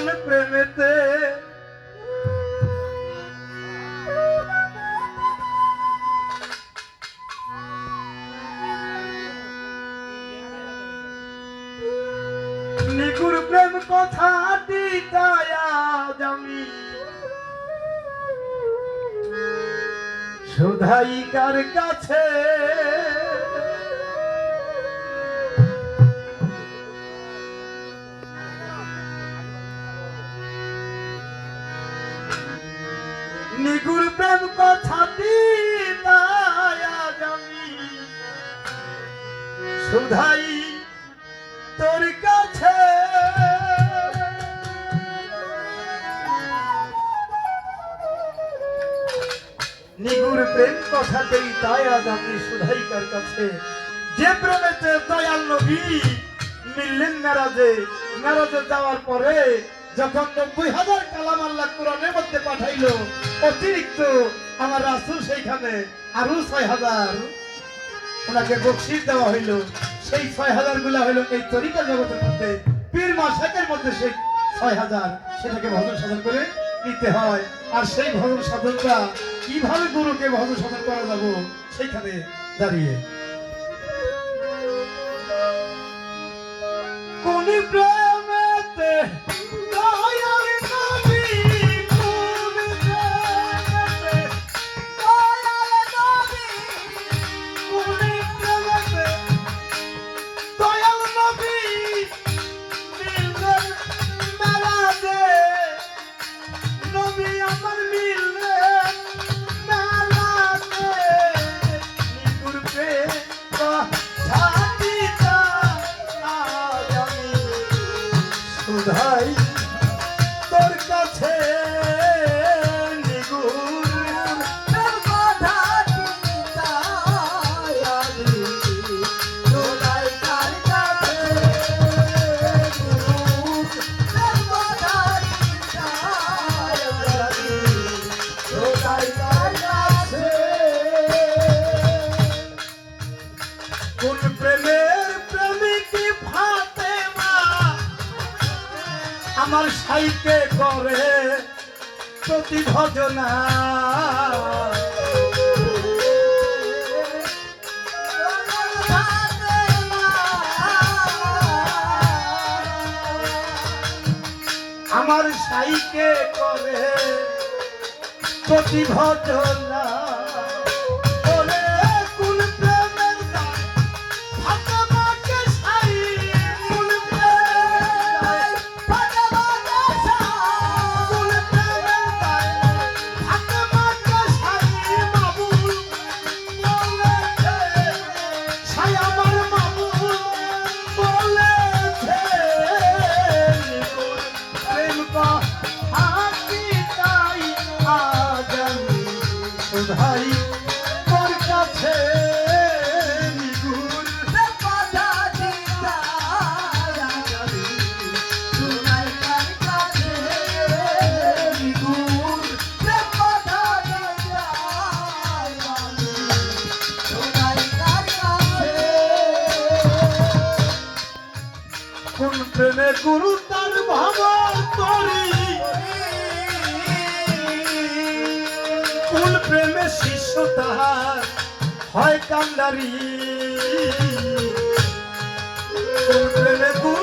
কোন প্রেমেতে। নিগুর প্রেম কথাটি আজ আমি সুধাইকার কাছে নিগুর প্রেম কথাটি সুধাই, তোর কাছে। নিগুর প্রেম কথাতেই তাই আজ আমি সুধাইকার কাছে। যে প্রেমেতে দয়াল নবী, মিললেন মেরাজে মেরাজে যাওয়ার পরে যখন নব্বই হাজার কালাম আল্লাহ কোরআনের মধ্যে পাঠাইলো, অতিরিক্ত আমার রাসুল সেইখানে আরও ছয় হাজার। ওনাকে বকশিস দেওয়া হইল। সেই ছয় হাজারগুলা হইল এই তরিকা জগতের মধ্যে, পীর মাসাকের মধ্যে সেই ছয় হাজার সেটাকে ভজন সাধন করে নিতে হয়। আর সেই ভজন সাধনটা কীভাবে গুরুকে ভজন সাধন করা যাব, সেইখানে দাঁড়িয়ে সুধাই তোর কাছে আমার সাইকে করে প্রতি ভজনা আমার সাইকে করে প্রতি প্রেমে গুরু তার ভাবর করি কোন প্রেমে শিষ্য তাহার হয় কান্ডারি। কুল প্রেমে গুরু